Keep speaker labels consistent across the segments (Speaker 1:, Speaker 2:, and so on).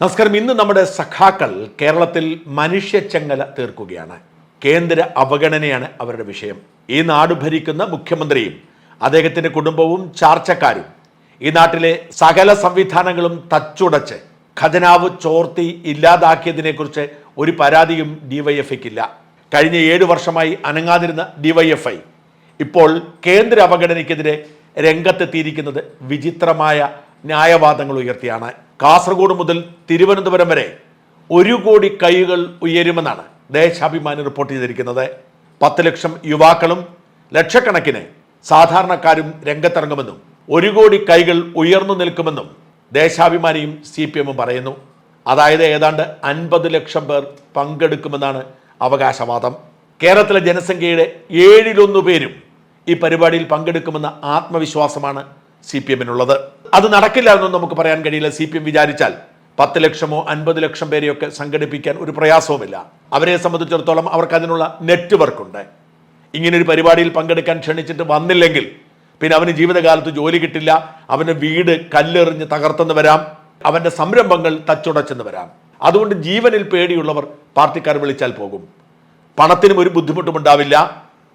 Speaker 1: നമസ്കാരം. ഇന്ന് നമ്മുടെ സഖാക്കൾ കേരളത്തിൽ മനുഷ്യച്ചങ്ങല തീർക്കുകയാണ്. കേന്ദ്ര അവഗണനയാണ് അവരുടെ വിഷയം. ഈ നാട് ഭരിക്കുന്ന മുഖ്യമന്ത്രിയും അദ്ദേഹത്തിന്റെ കുടുംബവും ചാർച്ചക്കാരും ഈ നാട്ടിലെ സകല സംവിധാനങ്ങളും തച്ചുടച്ച് ഖജനാവ് ചോർത്തി ഇല്ലാതാക്കിയതിനെക്കുറിച്ച് ഒരു പരാതിയും ഡിവൈഎഫ്ഐക്കില്ല കഴിഞ്ഞ ഏഴു വർഷമായി അനങ്ങാതിരുന്ന ഡിവൈഎഫ്ഐ ഇപ്പോൾ കേന്ദ്ര അവഗണനയ്ക്കെതിരെ രംഗത്തെത്തിയിരിക്കുന്നത് വിചിത്രമായ ന്യായവാദങ്ങൾ ഉയർത്തിയാണ്. കാസർഗോഡ് മുതൽ തിരുവനന്തപുരം വരെ ഒരു കോടി കൈകൾ ഉയരുമെന്നാണ് ദേശാഭിമാനി റിപ്പോർട്ട് ചെയ്തിരിക്കുന്നത്. പത്ത് ലക്ഷം യുവാക്കളും ലക്ഷക്കണക്കിന് സാധാരണക്കാരും രംഗത്തിറങ്ങുമെന്നും ഒരു കോടി കൈകൾ ഉയർന്നു നിൽക്കുമെന്നും ദേശാഭിമാനിയും സി പി എമ്മും പറയുന്നു. അതായത് ഏതാണ്ട് അൻപത് ലക്ഷം പേർ പങ്കെടുക്കുമെന്നാണ് അവകാശവാദം. കേരളത്തിലെ ജനസംഖ്യയുടെ ഏഴിലൊന്നു പേരും ഈ പരിപാടിയിൽ പങ്കെടുക്കുമെന്ന ആത്മവിശ്വാസമാണ് സി പി എമ്മിനുള്ളത്. അത് നടക്കില്ല എന്നൊന്നും നമുക്ക് പറയാൻ കഴിയില്ല. സി പി എം വിചാരിച്ചാൽ പത്ത് ലക്ഷമോ അൻപത് ലക്ഷം പേരെയൊക്കെ സംഘടിപ്പിക്കാൻ ഒരു പ്രയാസവുമില്ല. അവരെ സംബന്ധിച്ചിടത്തോളം അവർക്ക് അതിനുള്ള നെറ്റ്വർക്ക് ഉണ്ട് ഇങ്ങനെ ഒരു പരിപാടിയിൽ പങ്കെടുക്കാൻ ക്ഷണിച്ചിട്ട് വന്നില്ലെങ്കിൽ പിന്നെ അവന് ജീവിതകാലത്ത് ജോലി കിട്ടില്ല. അവന് വീട് കല്ലെറിഞ്ഞ് തകർത്തെന്ന് വരാം. അവന്റെ സംരംഭങ്ങൾ തച്ചുടച്ചെന്ന് വരാം. അതുകൊണ്ട് ജീവനിൽ പേടിയുള്ളവർ പാർട്ടിക്കാർ വിളിച്ചാൽ പോകും. പണത്തിനും ഒരു ബുദ്ധിമുട്ടും ഉണ്ടാവില്ല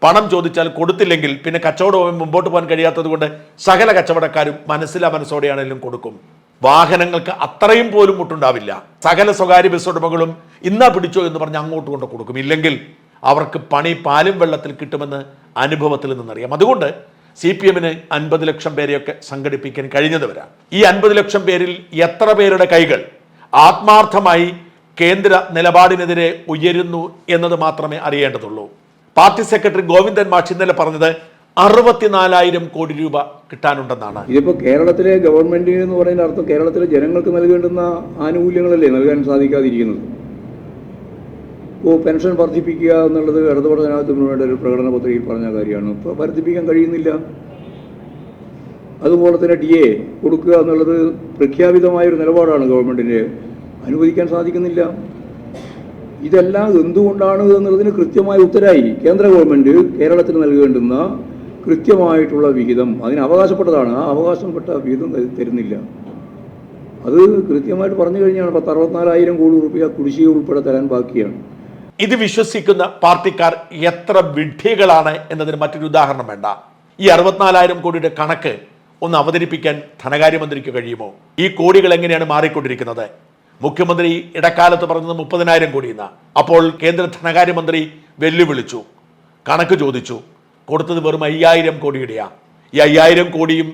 Speaker 1: പണം ചോദിച്ചാൽ കൊടുത്തില്ലെങ്കിൽ പിന്നെ കച്ചവടവും മുമ്പോട്ട് പോകാൻ കഴിയാത്തത് കൊണ്ട് സകല കച്ചവടക്കാരും മനസ്സിലാ മനസ്സോടെയാണെങ്കിലും കൊടുക്കും. വാഹനങ്ങൾക്ക് അത്രയും പോലും മുട്ടുണ്ടാവില്ല. സകല സ്വകാര്യ ബസ് ഉടമകളും ഇന്നാ പിടിച്ചോ എന്ന് പറഞ്ഞ് അങ്ങോട്ട് കൊണ്ട് കൊടുക്കും. ഇല്ലെങ്കിൽ അവർക്ക് പണി പാലും വെള്ളത്തിൽ കിട്ടുമെന്ന് അനുഭവത്തിൽ നിന്നറിയാം. അതുകൊണ്ട് സി പി എമ്മിന് അൻപത് ലക്ഷം പേരെയൊക്കെ സംഘടിപ്പിക്കാൻ കഴിഞ്ഞത് വരാം. ഈ അൻപത് ലക്ഷം പേരിൽ എത്ര പേരുടെ കൈകൾ ആത്മാർത്ഥമായി കേന്ദ്ര നിലപാടിനെതിരെ ഉയരുന്നു എന്നത് മാത്രമേ അറിയേണ്ടതുള്ളൂ. പാർട്ടി സെക്രട്ടറി ഗോവിന്ദൻ മാഷ് ഇന്നലെ പറഞ്ഞത് അറുപത്തിനാലായിരം കോടി രൂപ കിട്ടാനുണ്ടെന്നാണ്.
Speaker 2: ഇതിപ്പോ കേരളത്തിലെ ഗവൺമെന്റിന് എന്ന് പറയുന്ന അർത്ഥം കേരളത്തിലെ ജനങ്ങൾക്ക് നൽകേണ്ടുന്ന ആനുകൂല്യങ്ങളല്ലേ നൽകാൻ സാധിക്കാതിരിക്കുന്നത്? ഇപ്പോൾ പെൻഷൻ വർദ്ധിപ്പിക്കുക എന്നുള്ളത് ഇടതുപക്ഷ ജനാധിപത്യത്തിനുവേണ്ട ഒരു പ്രകടന പത്രികയിൽ പറഞ്ഞ കാര്യമാണ്. ഇപ്പോൾ വർദ്ധിപ്പിക്കാൻ കഴിയുന്നില്ല. അതുപോലെ തന്നെ ഡി എ കൊടുക്കുക എന്നുള്ളത് പ്രഖ്യാപിതമായ ഒരു നിലപാടാണ് ഗവൺമെന്റിന് അനുവദിക്കാൻ സാധിക്കുന്നില്ല. ഇതെല്ലാം എന്തുകൊണ്ടാണ് എന്നുള്ളതിന് കൃത്യമായ ഉത്തരായി കേന്ദ്ര ഗവൺമെന്റ് കേരളത്തിന് നൽകേണ്ടുന്ന കൃത്യമായിട്ടുള്ള വിഹിതം. അതിന് അവകാശപ്പെട്ടതാണ്. ആ അവകാശപ്പെട്ട വിഹിതം തരുന്നില്ല. അത് കൃത്യമായിട്ട് പറഞ്ഞു കഴിഞ്ഞാണ് പത്ത് അറുപത്തിനാലായിരം കോടി റുപ്യ കുടിശ്ശിക ഉൾപ്പെടെ തരാൻ ബാക്കിയാണ്.
Speaker 1: ഇത് വിശ്വസിക്കുന്ന പാർട്ടിക്കാർ എത്ര വിഡ്ഢികളാണ് എന്നതിന് മറ്റൊരു ഉദാഹരണം വേണ്ട. ഈ അറുപത്തിനാലായിരം കോടിയുടെ കണക്ക് ഒന്ന് അവതരിപ്പിക്കാൻ ധനകാര്യമന്ത്രിക്ക് കഴിയുമോ? ഈ കോടികൾ എങ്ങനെയാണ് മാറിക്കൊണ്ടിരിക്കുന്നത്? മുഖ്യമന്ത്രി ഇടക്കാലത്ത് പറഞ്ഞത് മുപ്പതിനായിരം കോടി എന്ന അപ്പോൾ കേന്ദ്ര ധനകാര്യമന്ത്രി വെല്ലുവിളിച്ചു കണക്ക് ചോദിച്ചു കൊടുത്തത് വെറും അയ്യായിരം കോടിയുടെയാ. ഈ അയ്യായിരം കോടിയും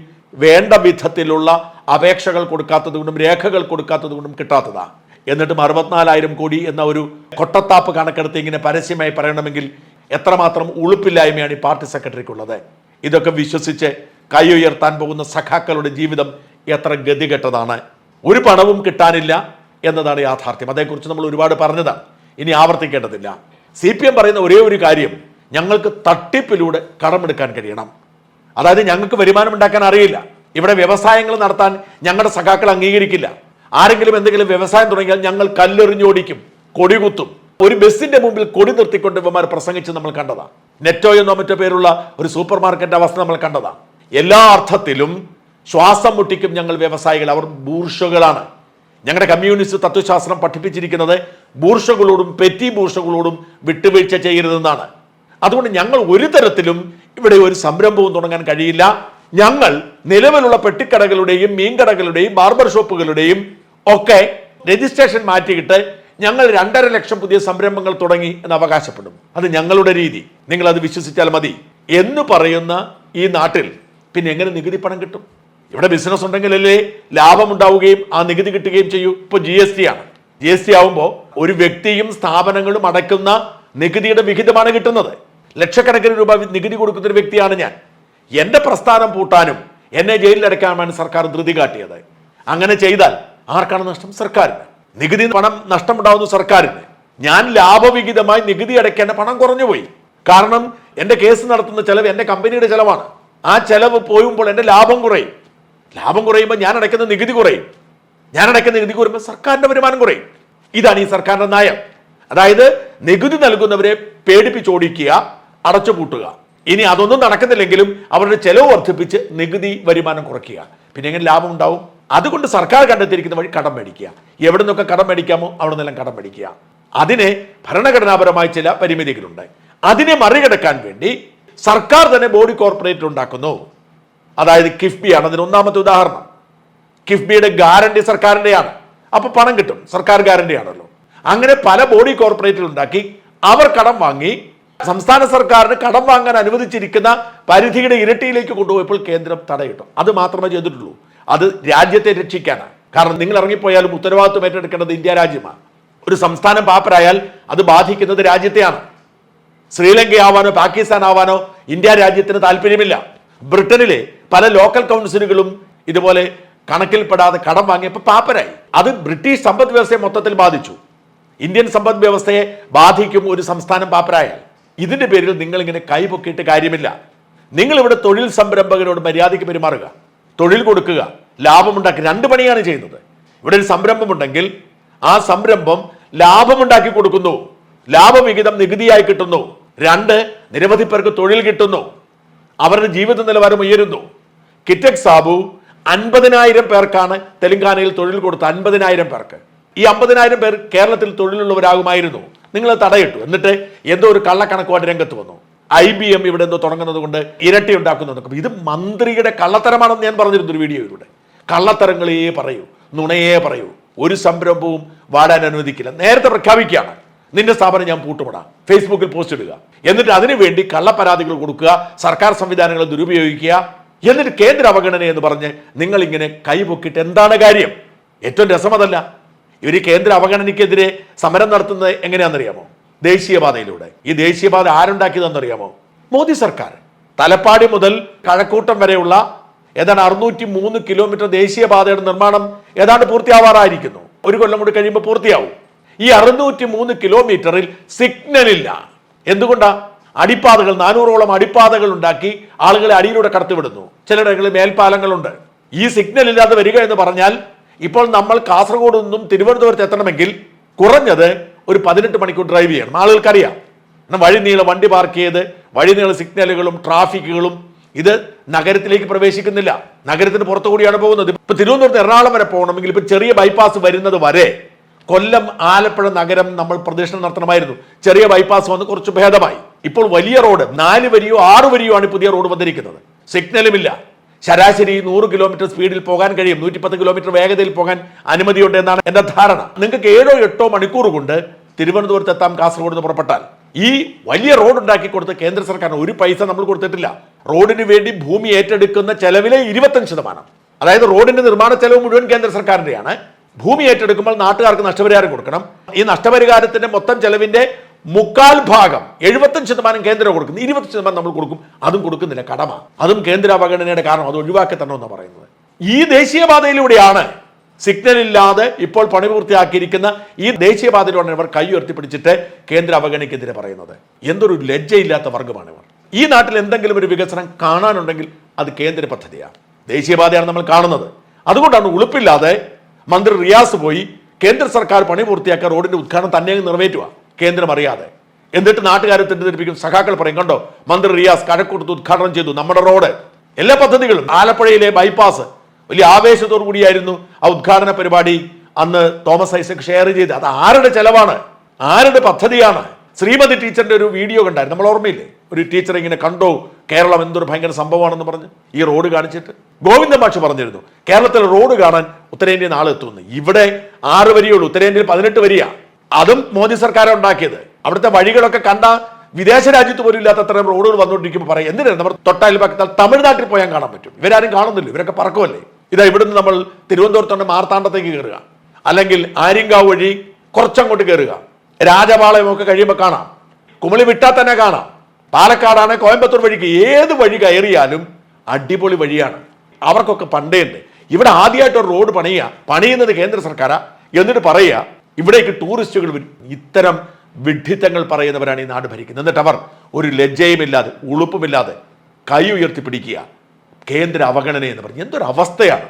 Speaker 1: വേണ്ട വിധത്തിലുള്ള അപേക്ഷകൾ കൊടുക്കാത്തത് കൊണ്ടും രേഖകൾ കൊടുക്കാത്തത് കൊണ്ടും കിട്ടാത്തതാ. എന്നിട്ടും അറുപത്തിനാലായിരം കോടി എന്ന ഒരു കൊട്ടത്താപ്പ് കണക്കെടുത്ത് ഇങ്ങനെ പരസ്യമായി പറയണമെങ്കിൽ എത്രമാത്രം ഉളുപ്പില്ലായ്മയാണ് ഈ പാർട്ടി സെക്രട്ടറിക്കുള്ളത്. ഇതൊക്കെ വിശ്വസിച്ച് കൈ ഉയർത്താൻ പോകുന്ന സഖാക്കളുടെ ജീവിതം എത്ര ഗതികെട്ടതാണ്. ഒരു പണവും കിട്ടാനില്ല എന്നതാണ് യാഥാർത്ഥ്യം. അതേക്കുറിച്ച് നമ്മൾ ഒരുപാട് പറഞ്ഞതാണ്. ഇനി ആവർത്തിക്കേണ്ടതില്ല. സി പി എം പറയുന്ന ഒരേ ഒരു കാര്യം ഞങ്ങൾക്ക് തട്ടിപ്പിലൂടെ കടമെടുക്കാൻ കഴിയണം. അതായത് ഞങ്ങൾക്ക് വരുമാനം ഉണ്ടാക്കാൻ അറിയില്ല. ഇവിടെ വ്യവസായങ്ങൾ നടത്താൻ ഞങ്ങളുടെ സഖാക്കൾ അംഗീകരിക്കില്ല. ആരെങ്കിലും എന്തെങ്കിലും വ്യവസായം തുടങ്ങിയാൽ ഞങ്ങൾ കല്ലെറിഞ്ഞോടിക്കും കൊടികുത്തും. ഒരു ബസ്സിന്റെ മുമ്പിൽ കൊടി നിർത്തിക്കൊണ്ട് ഇവന്മാർ പ്രസംഗിച്ച് നമ്മൾ കണ്ടതാ. നെറ്റോ എന്നോ മറ്റോ പേരുള്ള ഒരു സൂപ്പർ മാർക്കറ്റ് അവസ്ഥ നമ്മൾ കണ്ടതാ. എല്ലാ അർത്ഥത്തിലും ശ്വാസം മുട്ടിക്കും ഞങ്ങൾ വ്യവസായികൾ. അവർ ബൂർഷകളാണ്. ഞങ്ങളുടെ കമ്മ്യൂണിസ്റ്റ് തത്വശാസ്ത്രം പഠിപ്പിച്ചിരിക്കുന്നത് ബൂർഷകളോടും പെറ്റി ബൂർഷകളോടും വിട്ടുവീഴ്ച ചെയ്യരുതെന്നാണ്. അതുകൊണ്ട് ഞങ്ങൾ ഒരു തരത്തിലും ഇവിടെ ഒരു സംരംഭവും തുടങ്ങാൻ കഴിയില്ല. ഞങ്ങൾ നിലവിലുള്ള പെട്ടിക്കടകളുടെയും മീൻകടകളുടെയും ബാർബർ ഷോപ്പുകളുടെയും ഒക്കെ രജിസ്ട്രേഷൻ മാറ്റിയിട്ട് ഞങ്ങൾ രണ്ടര ലക്ഷം പുതിയ സംരംഭങ്ങൾ തുടങ്ങി എന്ന് അവകാശപ്പെടും. അത് ഞങ്ങളുടെ രീതി. നിങ്ങൾ അത് വിശ്വസിച്ചാൽ മതി. എന്ന് പറയുന്ന ഈ നാട്ടിൽ പിന്നെ എങ്ങനെ നികുതി പണം കിട്ടും? ഇവിടെ ബിസിനസ് ഉണ്ടെങ്കിലല്ലേ ലാഭം ഉണ്ടാവുകയും ആ നികുതി കിട്ടുകയും ചെയ്യൂ. ഇപ്പൊ ജി എസ് ടി ആണ്. ജി എസ് ടി ആവുമ്പോൾ ഒരു വ്യക്തിയും സ്ഥാപനങ്ങളും അടയ്ക്കുന്ന നികുതിയുടെ വിഹിതമാണ് കിട്ടുന്നത്. ലക്ഷക്കണക്കിന് രൂപ നികുതി കൊടുക്കുന്ന ഒരു വ്യക്തിയാണ് ഞാൻ. എന്റെ പ്രസ്ഥാനം പൂട്ടാനും എന്നെ ജയിലിലടക്കാനുമാണ് സർക്കാർ ധൃതി കാട്ടിയത്. അങ്ങനെ ചെയ്താൽ ആർക്കാണ് നഷ്ടം? സർക്കാരിന്. നികുതി പണം നഷ്ടമുണ്ടാവുന്നു സർക്കാരിന്. ഞാൻ ലാഭവിഹിതമായി നികുതി അടയ്ക്കേണ്ട പണം കുറഞ്ഞു പോയി കാരണം എന്റെ കേസ് നടത്തുന്ന ചെലവ് എന്റെ കമ്പനിയുടെ ചെലവാണ്. ആ ചെലവ് പോയുമ്പോൾ എന്റെ ലാഭം കുറയും. ലാഭം കുറയുമ്പോൾ ഞാൻ അടയ്ക്കുന്ന നികുതി കുറയും. ഞാൻ അടയ്ക്കുന്ന നികുതി കുറയുമ്പോൾ സർക്കാരിന്റെ വരുമാനം കുറയും. ഇതാണ് ഈ സർക്കാരിന്റെ നയം. അതായത് നികുതി നൽകുന്നവരെ പേടിപ്പിച്ചോടിക്കുക അടച്ചുപൂട്ടുക. ഇനി അതൊന്നും നടക്കുന്നില്ലെങ്കിലും അവരുടെ ചെലവ് വർദ്ധിപ്പിച്ച് നികുതി വരുമാനം കുറയ്ക്കുക. പിന്നെ എങ്ങനെ ലാഭം ഉണ്ടാവും? അതുകൊണ്ട് സർക്കാർ കണ്ടെത്തിയിരിക്കുന്ന വഴി കടം മേടിക്കുക. എവിടെ നിന്നൊക്കെ കടം മേടിക്കാമോ അവിടെ നിന്നെല്ലാം കടം മേടിക്കുക. അതിന് ഭരണഘടനാപരമായ ചില പരിമിതികളുണ്ട്. അതിനെ മറികടക്കാൻ വേണ്ടി സർക്കാർ തന്നെ ബോഡി കോർപ്പറേറ്റ് ഉണ്ടാക്കുന്നു. അതായത് കിഫ്ബിയാണ് അതിന് ഒന്നാമത്തെ ഉദാഹരണം. കിഫ്ബിയുടെ ഗ്യാരണ്ടി സർക്കാരിന്റെയാണ് അപ്പോൾ പണം കിട്ടും. സർക്കാർ ഗ്യാരണ്ടി ആണല്ലോ. അങ്ങനെ പല ബോഡി കോർപ്പറേറ്റുകൾ ഉണ്ടാക്കി. അവർ കടം വാങ്ങി. സംസ്ഥാന സർക്കാരിന് കടം വാങ്ങാൻ അനുവദിച്ചിരിക്കുന്ന പരിധിയുടെ ഇരട്ടിയിലേക്ക് കൊണ്ടുപോയപ്പോൾ കേന്ദ്രം തടയിട്ടു. അത് മാത്രമേ ചെയ്തിട്ടുള്ളൂ. അത് രാജ്യത്തെ രക്ഷിക്കാനാണ് കാരണം നിങ്ങൾ ഇറങ്ങിപ്പോയാലും ഉത്തരവാദിത്വം ഏറ്റെടുക്കേണ്ടത് ഇന്ത്യ രാജ്യമാണ് ഒരു സംസ്ഥാനം പാപ്പരായാൽ അത് ബാധിക്കുന്നത് രാജ്യത്തെയാണ്. ശ്രീലങ്കയാവാനോ പാകിസ്ഥാൻ ആവാനോ ഇന്ത്യ രാജ്യത്തിന് താല്പര്യമില്ല. ബ്രിട്ടനിലെ പല ലോക്കൽ കൗൺസിലുകളും ഇതുപോലെ കണക്കിൽപ്പെടാതെ കടം വാങ്ങിയപ്പോൾ പാപ്പരായി. അത് ബ്രിട്ടീഷ് സമ്പദ് വ്യവസ്ഥയെ മൊത്തത്തിൽ ബാധിച്ചു. ഇന്ത്യൻ സമ്പദ് വ്യവസ്ഥയെ ബാധിക്കും ഒരു സംസ്ഥാനം പാപ്പരായാൽ. ഇതിന്റെ പേരിൽ നിങ്ങൾ ഇങ്ങനെ കൈപൊക്കിയിട്ട് കാര്യമില്ല. നിങ്ങൾ ഇവിടെ തൊഴിൽ സംരംഭകരോട് മര്യാദയ്ക്ക് പെരുമാറുക. തൊഴിൽ കൊടുക്കുക. ലാഭമുണ്ടാക്കി രണ്ട് പണിയാണ് ചെയ്യുന്നത്. ഇവിടെ ഒരു സംരംഭമുണ്ടെങ്കിൽ ആ സംരംഭം ലാഭമുണ്ടാക്കി കൊടുക്കുന്നു. ലാഭവിഹിതം നികുതിയായി കിട്ടുന്നു. രണ്ട് നിരവധി പേർക്ക് തൊഴിൽ കിട്ടുന്നു. അവരുടെ ജീവിത നിലവാരം ഉയരുന്നു. കിറ്റക് സാബു അൻപതിനായിരം പേർക്കാണ് തെലങ്കാനയിൽ തൊഴിൽ കൊടുത്ത അൻപതിനായിരം പേർക്ക്. ഈ അമ്പതിനായിരം പേർ കേരളത്തിൽ തൊഴിലുള്ളവരാകുമായിരുന്നു. നിങ്ങൾ തടയിട്ടു. എന്നിട്ട് എന്തോ ഒരു കള്ളക്കണക്കുമായിട്ട് രംഗത്ത് വന്നു. ഐ ബി എം ഇവിടെ എന്തോ തുടങ്ങുന്നത് കൊണ്ട് ഇരട്ടി ഉണ്ടാക്കുന്നതൊക്കെ ഇത് മന്ത്രിയുടെ കള്ളത്തരമാണെന്ന് ഞാൻ പറഞ്ഞിരുന്നു ഒരു വീഡിയോയിലൂടെ. കള്ളത്തരങ്ങളേ പറയൂ നുണയേ പറയൂ. ഒരു സംരംഭവും വാടാൻ അനുവദിക്കില്ല. നേരത്തെ പ്രഖ്യാപിക്കുകയാണ്. നിന്റെ സ്ഥാപനം ഞാൻ പൂട്ടുപെടാം. ഫേസ്ബുക്കിൽ പോസ്റ്റ് ഇടുക. എന്നിട്ട് അതിനുവേണ്ടി കള്ളപ്പരാതികൾ കൊടുക്കുക സർക്കാർ സംവിധാനങ്ങൾ ദുരുപയോഗിക്കുക എന്നിട്ട് കേന്ദ്ര അവഗണന എന്ന് പറഞ്ഞ് നിങ്ങൾ ഇങ്ങനെ കൈപൊക്കിയിട്ട് എന്താണ് കാര്യം? ഏറ്റവും രസമതല്ല. ഇവർ കേന്ദ്ര അവഗണനയ്ക്കെതിരെ സമരം നടത്തുന്നത് എങ്ങനെയാണെന്നറിയാമോ? ദേശീയപാതയിലൂടെ. ഈ ദേശീയപാത ആരുണ്ടാക്കിയതെന്നറിയാമോ? മോദി സർക്കാർ. തലപ്പാടി മുതൽ കഴക്കൂട്ടം വരെയുള്ള ഏതാണ്ട് അറുന്നൂറ്റി മൂന്ന് കിലോമീറ്റർ ദേശീയപാതയുടെ നിർമ്മാണം ഏതാണ്ട് പൂർത്തിയാവാറായിരിക്കുന്നു. ഒരു കൊല്ലം കൂടി കഴിയുമ്പോൾ പൂർത്തിയാവും. ഈ അറുന്നൂറ്റി മൂന്ന് കിലോമീറ്ററിൽ സിഗ്നൽ ഇല്ല. എന്തുകൊണ്ടാ? അടിപ്പാതകൾ നാനൂറോളം അടിപ്പാതകൾ ഉണ്ടാക്കി ആളുകളെ അടിയിലൂടെ കടത്തിവിടുന്നു. ചിലയിടങ്ങളിൽ മേൽപ്പാലങ്ങളുണ്ട്. ഈ സിഗ്നൽ ഇല്ലാതെ വരിക എന്ന് പറഞ്ഞാൽ ഇപ്പോൾ നമ്മൾ കാസർഗോഡ് നിന്നും തിരുവനന്തപുരത്ത് എത്തണമെങ്കിൽ കുറഞ്ഞത് ഒരു പതിനെട്ട് മണിക്കൂർ ഡ്രൈവ് ചെയ്യണം. ആളുകൾക്കറിയാം. കാരണം വഴി നീളെ വണ്ടി പാർക്ക് ചെയ്ത് വഴി നീളെ സിഗ്നലുകളും ട്രാഫിക്കുകളും ഇത് നഗരത്തിലേക്ക് പ്രവേശിക്കുന്നില്ല. നഗരത്തിന് പുറത്തു കൂടിയാണ് പോകുന്നത്. ഇപ്പൊ തിരുവനന്തപുരത്ത് എറണാകുളം വരെ പോകണമെങ്കിൽ ഇപ്പൊ ചെറിയ ബൈപ്പാസ് വരുന്നത് വരെ കൊല്ലം ആലപ്പുഴ നഗരം നമ്മൾ പ്രദക്ഷിണം നടത്തണമായിരുന്നു. ചെറിയ ബൈപ്പാസ് വന്ന് കുറച്ച് ഭേദമായി. ഇപ്പോൾ വലിയ റോഡ് നാല് വരിയോ ആറ് വരിയോ ആണ് പുതിയ റോഡ് വന്നിരിക്കുന്നത്. സിഗ്നലും ഇല്ല. ശരാശരി നൂറ് കിലോമീറ്റർ സ്പീഡിൽ പോകാൻ കഴിയും. നൂറ്റിപ്പത്ത് കിലോമീറ്റർ വേഗതയിൽ പോകാൻ അനുമതിയുണ്ട് എന്നാണ് എന്റെ ധാരണ. നിങ്ങൾക്ക് ഏഴോ എട്ടോ മണിക്കൂർ കൊണ്ട് തിരുവനന്തപുരത്ത് എത്താം കാസർഗോഡ് നിന്ന് പുറപ്പെട്ടാൽ ഈ വലിയ റോഡ് ഉണ്ടാക്കി കൊടുത്ത കേന്ദ്ര സർക്കാർ ഒരു പൈസ നമ്മൾ കൊടുത്തിട്ടില്ല. റോഡിന് വേണ്ടി ഭൂമി ഏറ്റെടുക്കുന്ന ചെലവിലെ ഇരുപത്തഞ്ച് ശതമാനം. അതായത് റോഡിന്റെ നിർമ്മാണ ചെലവ് മുഴുവൻ കേന്ദ്ര സർക്കാരിന്റെയാണ്. ഭൂമി ഏറ്റെടുക്കുമ്പോൾ നാട്ടുകാർക്ക് നഷ്ടപരിഹാരം കൊടുക്കണം. ഈ നഷ്ടപരിഹാരത്തിന്റെ മൊത്തം ചെലവിന്റെ മുക്കാൽ ഭാഗം എഴുപത്തഞ്ച് ശതമാനം കേന്ദ്രം കൊടുക്കുന്നു. ഇരുപത് ശതമാനം നമ്മൾ കൊടുക്കും. അതും കൊടുക്കുന്നില്ല കടമ. അതും കേന്ദ്ര അവഗണനയുടെ കാരണം അത് ഒഴിവാക്കി തരണമെന്നാണ് പറയുന്നത്. ഈ ദേശീയപാതയിലൂടെയാണ് സിഗ്നൽ ഇല്ലാതെ ഇപ്പോൾ പണി പൂർത്തിയാക്കിയിരിക്കുന്ന ഈ ദേശീയപാതയിലൂടെ ഇവർ കൈ ഉയർത്തിപ്പിടിച്ചിട്ട് കേന്ദ്ര അവഗണനയ്ക്കെതിരെ പറയുന്നത്. എന്തൊരു ലജ്ജയില്ലാത്ത വർഗമാണ് ഇവർ. ഈ നാട്ടിൽ എന്തെങ്കിലും ഒരു വികസനം കാണാനുണ്ടെങ്കിൽ അത് കേന്ദ്ര പദ്ധതിയാണ്. ദേശീയപാതയാണ് നമ്മൾ കാണുന്നത്. അതുകൊണ്ടാണ് ഉളുപ്പില്ലാതെ മന്ത്രി റിയാസ് പോയി കേന്ദ്ര സർക്കാർ പണി പൂർത്തിയാക്കിയ റോഡിന്റെ ഉദ്ഘാടനം തന്നെ നിറവേറ്റുക കേന്ദ്രം അറിയാതെ. എന്നിട്ട് നാട്ടുകാരെ തെറ്റിദ്ധരിപ്പിക്കും സഖാക്കൾ പറയും കണ്ടോ മന്ത്രി റിയാസ് കഴക്കൂട്ടത്ത് ഉദ്ഘാടനം ചെയ്തു നമ്മുടെ റോഡ്. എല്ലാ പദ്ധതികളും. ആലപ്പുഴയിലെ ബൈപ്പാസ്. വലിയ ആവേശത്തോടു കൂടിയായിരുന്നു ആ ഉദ്ഘാടന പരിപാടി അന്ന് തോമസ് ഐസക് ഷെയർ ചെയ്ത്. അത് ആരുടെ ചെലവാണ്? ആരുടെ പദ്ധതിയാണ്? ശ്രീമതി ടീച്ചറിന്റെ ഒരു വീഡിയോ കണ്ടായിരുന്നു. നമ്മൾ ഓർമ്മയില്ലേ? ഒരു ടീച്ചർ ഇങ്ങനെ കണ്ടോ കേരളം എന്തൊരു ഭയങ്കര സംഭവമാണെന്ന് പറഞ്ഞ് ഈ റോഡ് കാണിച്ചിട്ട് ഗോവിന്ദൻ മാഷ് പറഞ്ഞിരുന്നു. കേരളത്തിൽ റോഡ് കാണാൻ ഉത്തരേന്ത്യയിൽ നാളെ എത്തുന്നു ഇവിടെ ആറ് വരിയുള്ളൂ ഉത്തരേന്ത്യയിൽ പതിനെട്ട് വരിയാ. അതും മോദി സർക്കാരാണ് ഉണ്ടാക്കിയത്. അവിടുത്തെ വഴികളൊക്കെ കണ്ട വിദേശ രാജ്യത്ത് പോലും ഇല്ലാത്ത അത്രയും റോഡുകൾ വന്നുകൊണ്ടിരിക്കുമ്പോൾ പറയും എന്തിനാണ് നമ്മൾ തൊട്ടയൽ പാക്കത്താൽ തമിഴ്നാട്ടിൽ പോയാൽ കാണാൻ പറ്റും. ഇവരാരും കാണുന്നില്ല. ഇവരൊക്കെ പറക്കുമല്ലേ ഇതാ ഇവിടുന്ന് നമ്മൾ തിരുവനന്തപുരത്തോണ്ട് മാർത്താണ്ഡത്തേക്ക് കയറുക അല്ലെങ്കിൽ ആര്യങ്കാവ് വഴി കുറച്ചങ്ങോട്ട് കയറുക രാജപാളയമൊക്കെ കഴിയുമ്പോൾ കാണാം. കുമളി വിട്ടാൽ തന്നെ കാണാം. പാലക്കാടാണ് കോയമ്പത്തൂർ വഴിക്ക് ഏത് വഴി കയറിയാലും അടിപൊളി വഴിയാണ്. അവർക്കൊക്കെ പണ്ടേണ്ട് ഇവിടെ ആദ്യമായിട്ട് ഒരു റോഡ് പണിയുക പണിയുന്നത് കേന്ദ്ര സർക്കാരാ. എന്നിട്ട് പറയുക ഇവിടേക്ക് ടൂറിസ്റ്റുകൾ ഇത്തരം വിഡ്ഢിത്തങ്ങൾ പറയുന്നവരാണ് ഈ നാട് ഭരിക്കുന്നത്. എന്നിട്ട് അവർ ഒരു ലജ്ജയുമില്ലാതെ ഉളുപ്പുമില്ലാതെ കൈ ഉയർത്തി പിടിക്കുക കേന്ദ്ര അവഗണന എന്ന് പറഞ്ഞ്. എന്തൊരു അവസ്ഥയാണ്